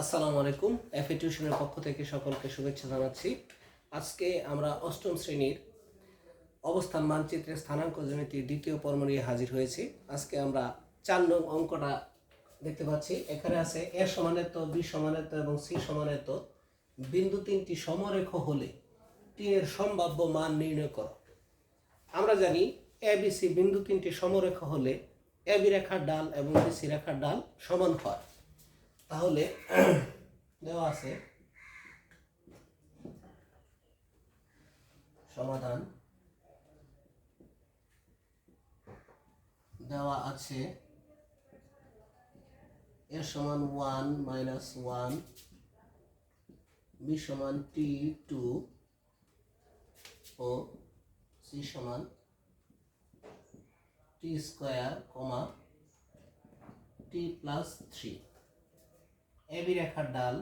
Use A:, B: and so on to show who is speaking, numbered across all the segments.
A: আসসালামু আলাইকুম। এফএ টিউশনের পক্ষ থেকে সকলকে শুভেচ্ছা জানাচ্ছি। আজকে আমরা অষ্টম শ্রেণির অবস্থান মানচিত্রের স্থানাঙ্ক জ্যামিতির দ্বিতীয় পর্ব নিয়ে হাজির হয়েছি। আজকে আমরা চার নং অঙ্কটা দেখতে পাচ্ছি। এখানে আছে এ সমানের তো, বি সমানের তো এবং সি সমানের তো। বিন্দু তিনটি সমরেখ হলে টি এর সম্ভাব্য মান নির্ণয় করো। আমরা জানি এ বি সি বিন্দু তিনটি সমরেখ হলে এ বি রেখার ডাল এবং বি সি রেখার ডাল সমান হয়। তাহলে দেওয়া আছে সমাধান। দেওয়া আছে এর সমান ওয়ান মাইনাস ওয়ান, বি সমান টি টু, ও সি সমান T square comma T plus three. A B রেখার ডাল।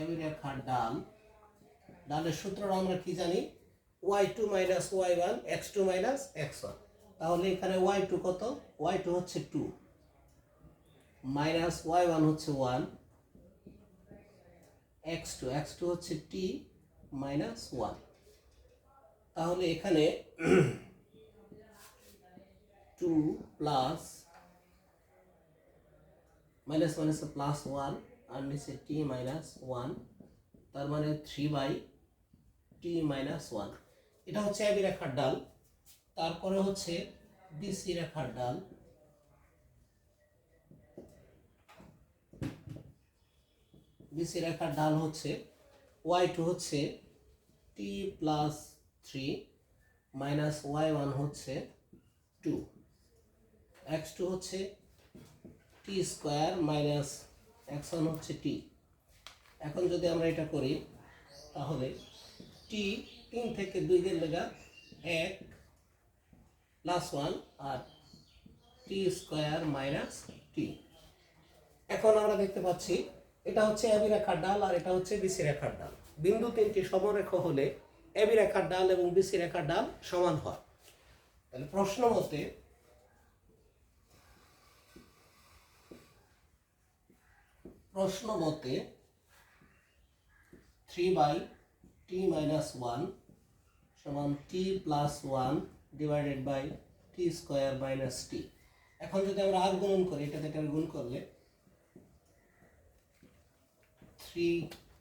A: এবি রেখার ডাল। ডালের সূত্রটা আমরা কি জানি? Y two minus Y one, X two minus X one. তাহলে এখানে ওয়াই টু কত? ওয়াই টু হচ্ছে টু। মাইনাস ওয়াই ওয়ান হচ্ছে one. X two X two হচ্ছে টি মাইনাস ওয়ান। তাহলে এখানে two plus minus minus plus one আর নিচে T minus one তার মানে three by T minus one এটা হচ্ছে এবি রেখার ডাল। তারপরে হচ্ছে বিসি রেখার ডাল। বিসি রেখার ডাল হচ্ছে ওয়াই টু হচ্ছে T plus three minus Y one হচ্ছে টু এক্স টু হচ্ছে টি স্কোয়ার মাইনাস এক্স হচ্ছে টি এখন যদি আমরা এটা করি, তাহলে টি তিন থেকে দুই গেলে লেগা এক প্লাস ওয়ান আর টি স্কোয়ার মাইনাস টি এখন আমরা দেখতে পাচ্ছি, এটা হচ্ছে এবি রেখার ডাল আর এটা হচ্ছে বিসি রেখার ডাল। বিন্দু তিনটি সমরেখ হলে এবি রেখার ডাল এবং বিসি রেখার ডাল সমান হয়। তাহলে প্রশ্ন মতে প্রশ্ন মতে three by t minus one সমান t plus one divided by t square minus t এখন যদি আমরা আর গুণন করি, এটা থেকে গুণ করলে three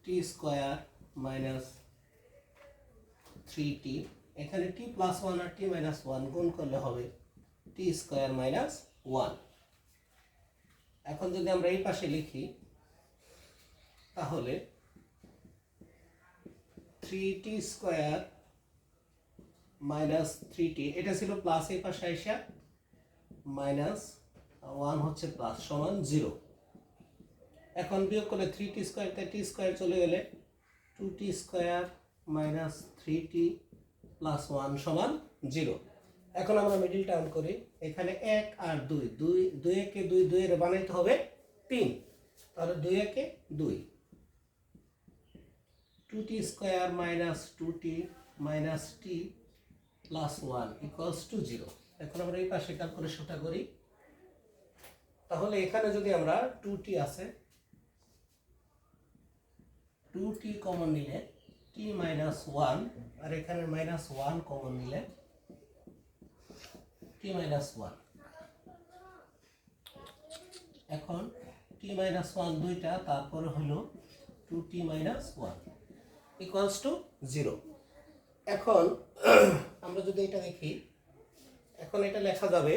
A: t square minus three t এখানে টি প্লাস ওয়ান আর টি মাইনাস ওয়ান গুণ করলে হবে টি স্কোয়ার মাইনাস ওয়ান এখন যদি আমরা এই পাশে লিখি তাহলে three t square minus three t এটা ছিল প্লাস এই পাশে আইসা মাইনাস ওয়ান হচ্ছে প্লাস সমান জিরো এখন বিয়োগ করলে থ্রি টি স্কোয়ার তাই টি স্কোয়ার চলে গেলে two t square minus three t plus one সমান জিরো এখন আমরা মিডিল টার্ম করি, এখানে এক আর দুই দুই দুই একে দুই, দুইয়ের বানাইতে হবে তিন। তাহলে দুই একে দুই। Two t square minus two t minus t plus one equals to zero এখন আমরা এই পাশে ক্যালকুলেশনটা করি। তাহলে এখানে যদি আমরা টু টি আছে টু টি কমন নিলে টি মাইনাস ওয়ান আর এখানে মাইনাস ওয়ান কমন নিলে টি মাইনাস ওয়ান এখন টি মাইনাস ওয়ান দুইটা, তারপরে হলো two t minus one equals to zero এখন আমরা যদি এটা দেখি, এখন এটা লেখা যাবে,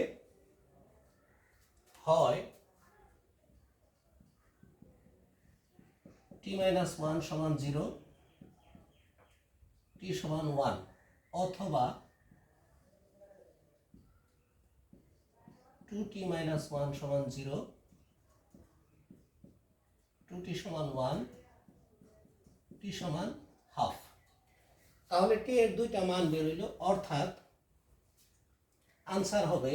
A: হয় টি মাইনাস ওয়ান সমান জিরো টি সমান ওয়ান অথবা টু টি মাইনাস ওয়ান সমান জিরো টু টি সমান ওয়ান টি সমান হাফ তাহলে টি এর দুইটা মান বেরোইল অর্থাৎ আনসার হবে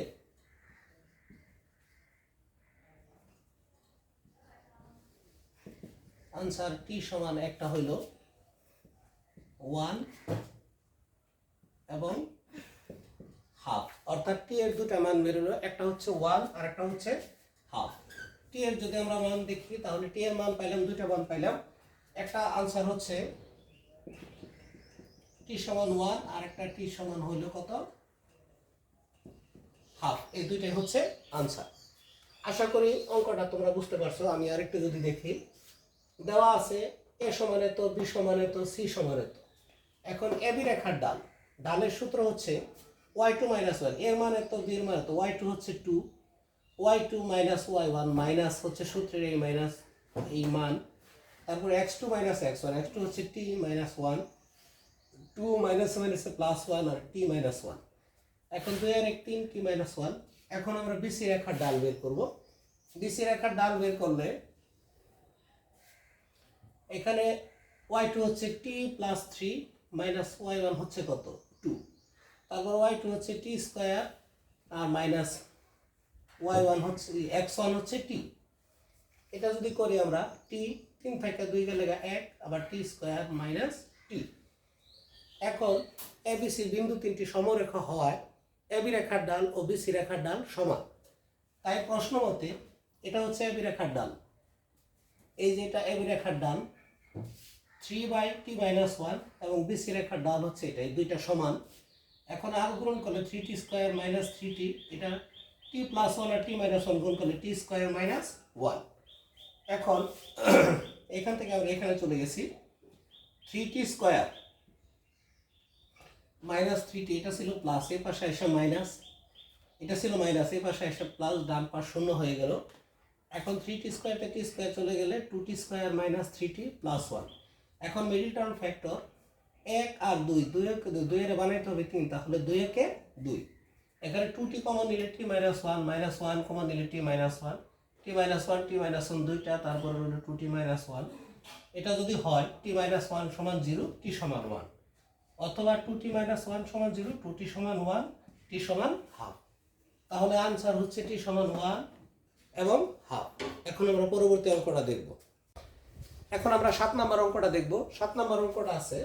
A: আনসার টি সমান একটা হইল ওয়ান এবং হাফ অর্থাৎ টি এর দুটা মান বেরোলো একটা হচ্ছে ওয়ান আর একটা হচ্ছে হাফ টি এর যদি আমরা মান দেখি, তাহলে টি এর মান পাইলাম, দুইটা মান পাইলাম, একটা আনসার হচ্ছে টি সমান ওয়ান আর একটা টি সমান হইল কত? হাফ এই দুইটাই হচ্ছে আনসার আশা করি অঙ্কটা তোমরা বুঝতে পারছ, আমি আরেকটু যদি দেখি। দেওয়া আছে এ সমানে তো বি সমানে তো সি সমানে তো। এখন এবি রেখার ডাল। ডালের সূত্র হচ্ছে ওয়াই টু মাইনাস ওয়ানের মানে তো বির মানে তো ওয়াই টু হচ্ছে two y two minus y one minus হচ্ছে সূত্রের এই মাইনাস এই মান। তারপর x two minus x one x two হচ্ছে t minus one two minus মাইনাসে প্লাস ওয়ান আর টি মাইনাস ওয়ান এখন দুই আর এক, তিন টি মাইনাস ওয়ান এখন আমরা বিসি রেখার ডাল বের করব। বিসি রেখার ডাল বের করলে এখানে ওয়াই টু হচ্ছে t plus three minus y one হচ্ছে কত? টু তারপর ওয়াই টু হচ্ছে টি স্কোয়ার আর মাইনাস ওয়াই ওয়ান হচ্ছে এক্স ওয়ান হচ্ছে টি এটা যদি করি আমরা টি তিন থেকে দুই গেলে এক, আবার টি স্কোয়ার মাইনাস টি এখন এবিসির বিন্দু তিনটি সমরেখা হওয়ায় এবি রেখার ডাল ও বিসি রেখার ডাল সমান। তাই প্রশ্ন মতে এটা হচ্ছে এবি রেখার ডাল। এই যে এটা এবি রেখার ডাল, three by t minus one এবং বিসি রেখার ডাল হচ্ছে এটা, এই দুইটা সমান। এখন আর গ্রহণ করলে three t square minus three t এটা টি প্লাস ওয়ান আর টি মাইনাস ওয়ান গ্রহণ করলে টি স্কোয়ার মাইনাস ওয়ান। এখন এখান থেকে আমরা এখানে চলে গেছি। Three t square minus three t এটা ছিল প্লাস এর পাশে এসে মাইনাস এটা ছিল মাইনাস এর পাশে এসে প্লাস ডান পাশ শূন্য হয়ে গেল। এখন three t square t square চলে গেলে two t square minus three t plus one এখন মিডিল টার্ম ফ্যাক্টর এক আর দুই দুই এক দুই এর বানাইতে হবে তিন, তাহলে দুই একে দুই। এখানে টু টি কমন নিলে t minus one minus one common নিলে t minus one t minus one t minus one দুইটা, তারপরে হলো টু টি মাইনাস ওয়ান এটা যদি হয় টি মাইনাস ওয়ান সমান জিরো টি সমান ওয়ান অথবা টু টি মাইনাস ওয়ান সমান জিরো টু টি সমান ওয়ান টি সমান হাফ তাহলে আনসার হচ্ছে টি সমান ওয়ান এবং হাফ এখন আমরা পরবর্তী অঙ্কটা দেখব। এখন আমরা সাত নম্বর অঙ্কটা দেখব। সাত নম্বর অঙ্কটা আছে,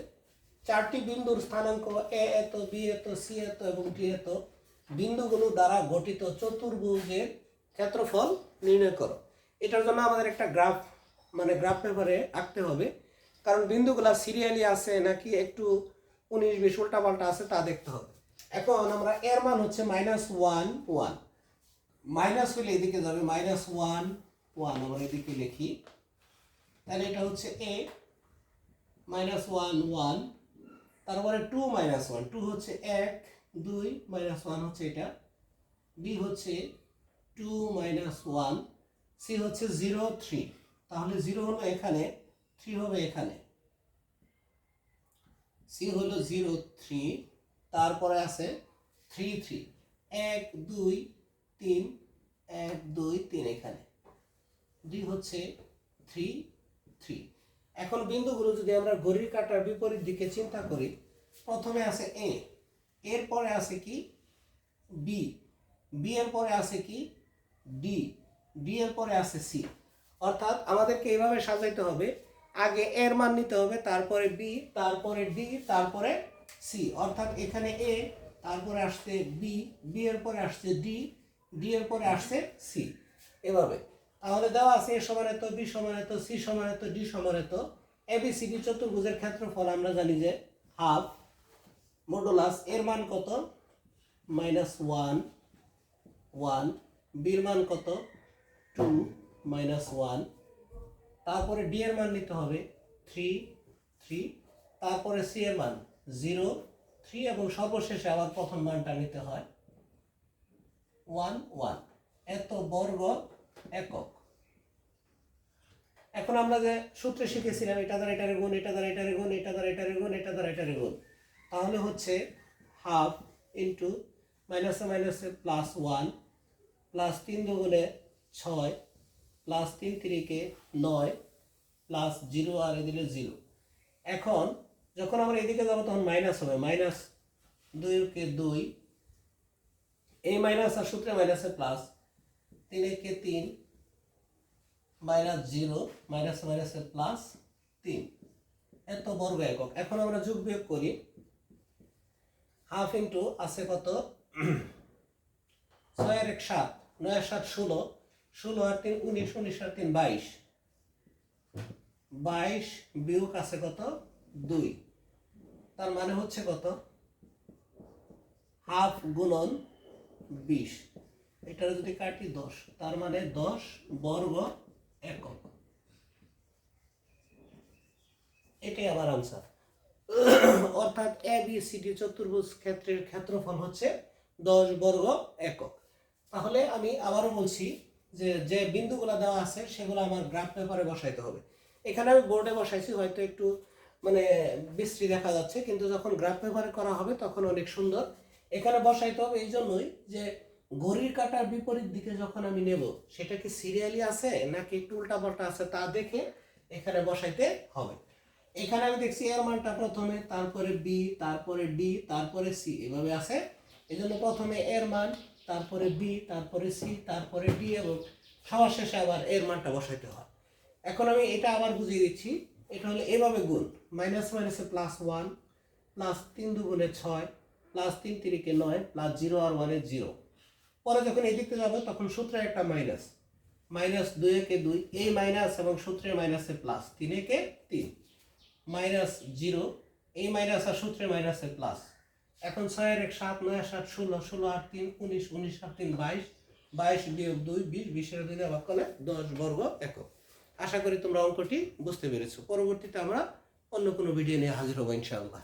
A: চারটি বিন্দুর স্থানাঙ্ক এ এত, বি এত, সি এত এবং ডি এত বিন্দুগুলো দ্বারা গঠিত চতুর্ভুজের ক্ষেত্রফল নির্ণয় করো। এটার জন্য আমাদের একটা গ্রাফ মানে গ্রাফ পেপারে আঁকতে হবে। কারণ বিন্দুগুলা সিরিয়ালি আছে নাকি একটু উনিশ বিশ উল্টা পাল্টা আছে, তা দেখতে হবে। এখন আমরা এর মান হচ্ছে মাইনাস ওয়ান ওয়ান মাইনাস হলে এদিকে যাবে মাইনাস ওয়ান ওয়ান আমরা এদিকে লিখি। তাহলে এটা হচ্ছে এ মাইনাস ওয়ান ওয়ান তারপরে টু মাইনাস ওয়ান টু হচ্ছে এক, দুই মাইনাস ওয়ান হচ্ছে এটা। বি হচ্ছে টু মাইনাস ওয়ান সি হচ্ছে জিরো থ্রি তাহলে জিরো হলো এখানে থ্রি হবে এখানে। সি হলো জিরো থ্রি তারপরে আছে থ্রি থ্রি এক, দুই, তিন, এক, দুই, তিন এখানে। ডি হচ্ছে থ্রি থ্রি এখন বিন্দুগুলো যদি আমরা ঘড়ির কাটার বিপরীত দিকে চিন্তা করি, প্রথমে আছে এ এর পরে আছে কি? বি বি এর পরে আছে কি? ডি ডি এর পরে আছে সি অর্থাৎ আমাদেরকে এইভাবে সাজাইতে হবে আগে এর মান নিতে হবে, তারপরে বি, তারপরে ডি, তারপরে সি। অর্থাৎ এখানে এ, তারপরে আসছে বি বি এর পরে আসছে ডি ডি এর পরে আসছে সি। এভাবে। তাহলে দেওয়া আছে এ সমান এত বি সমান এত সি সমান এত ডি সমান এত এবিসিডি চতুর্ভুজের ক্ষেত্রফল আমরা জানি যে হাফ মডুলাস, এর মান কত? Minus one one. বির মান কত? Two minus one. তারপরে ডি এর মান নিতে হবে থ্রি থ্রি তারপরে সি এর মান জিরো থ্রি এবং সর্বশেষে আবার প্রথম মানটা নিতে হয় ওয়ান ওয়ান এত বর্গ একক। এখন আমরা যে সূত্রে শিখেছিলাম, এটা দ্বারা এটার গুণ, এটা দ্বারা এটার গুণ, এটা দ্বারা এটার গুণ, এটা দ্বারা এটার গুণ। তাহলে হচ্ছে হাফ ইন্টু মাইনাসে মাইনাসে প্লাস ওয়ান প্লাস তিন দুগুণে ছয় প্লাস তিন তিরিকে নয় প্লাস জিরো আর এদিকে জিরো এখন যখন আমরা এদিকে যাব তখন মাইনাস হবে। মাইনাস দুইকে দুই। এই মাইনাস আর সূত্রে মাইনাসে প্লাস তিন একে তিন মাইনাস জিরো মাইনাস মাইনাসে প্লাস তিন। এত বর্গ একক। এখন আমরা যোগ বিয়োগ করি। হাফ ইন্টু আছে কত? ছয়ের এক সাত। নয় সাত ষোলো। ষোলো আর তিন, উনিশ উনিশ আর তিন, বাইশ। বাইশ বিয়োগ আছে কত? দুই। তার মানে হচ্ছে কত? হাফ গুণন বিশ। এটার যদি কাটি দশ, তার মানে দশ বর্গ একক। এটাই আমার আনসার অর্থাৎ এ বি সি ডি চতুর্ভুজ ক্ষেত্রের ক্ষেত্রফল হচ্ছে দশ বর্গ একক। তাহলে আমি আবারও বলছি যে যে বিন্দুগুলো দেওয়া আছে, সেগুলো আমার গ্রাফ পেপারে বসাইতে হবে। এখানে আমি বোর্ডে বসাইছি, হয়তো একটু মানে বিশ্রী দেখা যাচ্ছে, কিন্তু যখন গ্রাফ পেপারে করা হবে, তখন অনেক সুন্দর। এখানে বসাইতে হবে এই জন্যই যে, ঘড়ির কাটার বিপরীত দিকে যখন আমি নেব, সেটা কি সিরিয়ালি আছে, নাকি একটু উল্টাপাল্টা আছে, তা দেখে এখানে বসাইতে হবে। এখানে আমি দেখছি এর মানটা প্রথমে, তারপরে বি তারপরে ডি তারপরে সি এভাবে আছে। এই জন্য প্রথমে এর মান তারপরে বি তারপরে সি তারপরে ডি এবং সবার শেষে আবার এর মানটা বসাইতে হয়। এখন আমি এটা আবার বুঝিয়ে দিচ্ছি, এটা হলো এভাবে গুণ। মাইনাস মাইনাসে প্লাস ওয়ান প্লাস তিন দুগুণে ছয় প্লাস তিন তিরিকে নয় প্লাস জিরো আর ওয়ানে জিরো পরে যখন এই দিকতে যাব, তখন সূত্রে একটা মাইনাস মাইনাস দুই একে দুই, এই মাইনাস এবং সূত্রের মাইনাসে প্লাস তিন একে তিন। মাইনাস জিরো এই মাইনাস আর সূত্রে মাইনাসে প্লাস এখন ছয় এক সাত, নয় সাত, ষোলো ষোলো আট তিন, উনিশ উনিশ আট তিন, বাইশ বাইশ বিয়োগ দুই, বিশ, বিশের দুই ভাগ করলে দশ বর্গ একক। আশা করি তোমরা অঙ্কটি বুঝতে পেরেছ। পরবর্তীতে আমরা অন্য কোনো ভিডিও নিয়ে হাজির হব ইনশাআল্লাহ।